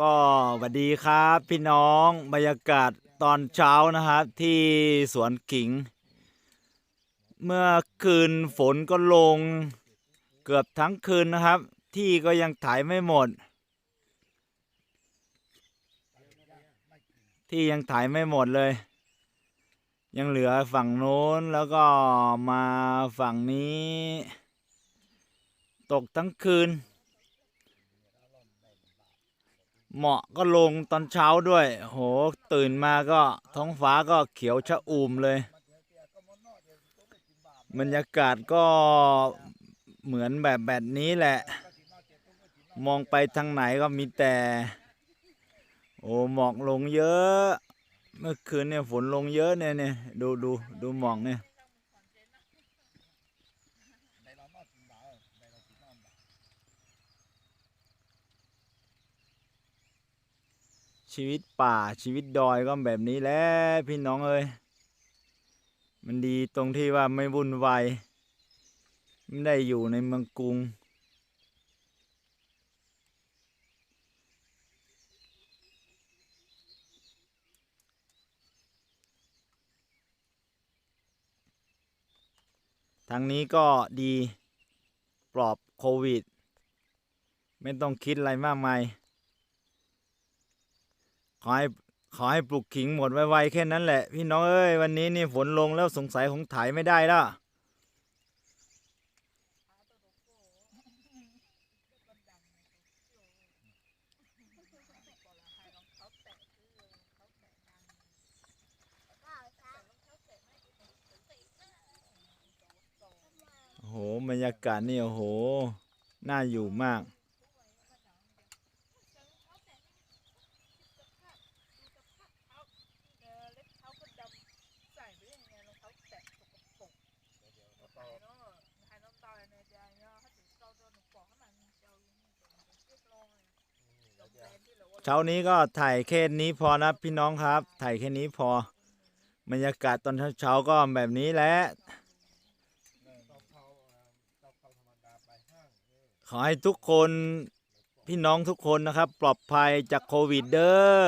ก็สวัสดีครับพี่น้องบรรยากาศตอนเช้านะครับที่สวนขิง เมื่อคืนฝนก็ลงเกือบทั้งคืนนะครับ ที่ก็ยังถ่ายไม่หมด ที่ยังถ่ายไม่หมดเลย ยังเหลือฝั่งโน้นแล้วก็มาฝั่งนี้ ตกทั้งคืน เหมาะก็ลงตอนเช้าด้วย โห ตื่นมาก็ท้องฟ้าก็เขียวชะอุ่มเลย บรรยากาศก็เหมือนแบบแบบนี้แหละ มองไปทางไหนก็มีแต่ โอ้หมอกลงเยอะ เมื่อคืนเนี่ยฝนลงเยอะเนี่ยเนี่ยดูดูดูหมอกเนี่ย ชีวิตป่าชีวิตดอยก็แบบนี้แหละพี่น้องเอ้ยมันดีตรงที่ว่าไม่วุ่นวายไม่ได้อยู่ในเมืองกรุง ทางนี้ก็ดีปลอบโควิด ไม่ต้องคิดอะไรมากมาย ขอให้ขอให้ปลูกขิงหมดไวๆแค่นั้นแหละ พี่น้องเอ้ยวันนี้นี่ฝนลงแล้วสงสัยของถ่ายไม่ได้แล้วโอ้โหบรรยากาศนี่โอ้โห น่าอยู่มาก เล็บเท้าก็ดำใส่ไปยังไงรองเท้าแตะสกปรกหายเนาะหายน้ำตาเนี่ยจะเนี่ยถ้าถึงเศร้าตัวหนูบอกให้มันเจ้าอย่างนี้ตัวมันเรียกร้องเลยลงแรงที่ เช้านี้ก็ถ่ายแค่นี้พอนะพี่น้องครับ ถ่ายแค่นี้พอบรรยากาศตอนเช้าๆก็แบบนี้แหละขอให้ทุกคนพี่น้องทุกคนนะครับ ปลอดภัยจากโควิดเด้อ